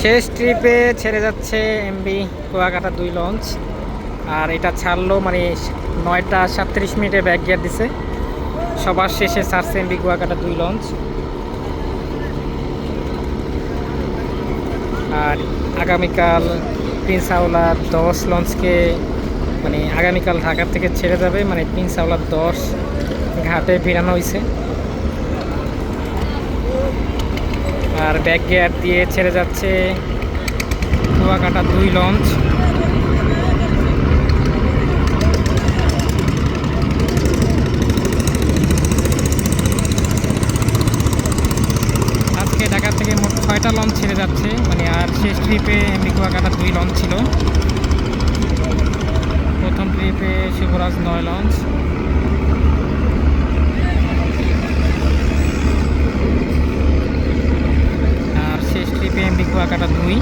শেষ ট্রিপে ছেড়ে যাচ্ছে এমবি কুয়াকাটা দুই লঞ্চ। আর এটা ছাড়লো মানে নয়টা সাতত্রিশ মিনিটে ব্যাক গিয়ার দিছে। সবার শেষে ছাড়ছে এমবি কুয়াকাটা দুই লঞ্চ। আর আগামীকাল প্রিন্স আওলার দশ লঞ্চকে মানে আগামীকাল ঢাকা থেকে ছেড়ে যাবে। মানে প্রিন্স আওলার দশ ঘাটে ভিড়ানো হয়েছে আর ব্যাক গিয়ার দিয়ে ছেড়ে যাচ্ছে কুয়াকাটা দুই লঞ্চ আজকে ঢাকা থেকে মোট ছয়টা লঞ্চ ছেড়ে যাচ্ছে মানে আর শেষ ট্রিপে এমনি কুয়াকাটা দুই লঞ্চ ছিল। প্রথম ট্রিপে শিবরাজ নয় লঞ্চ আর শেষ ট্রিপে এমবি কুয়াকাটা দুই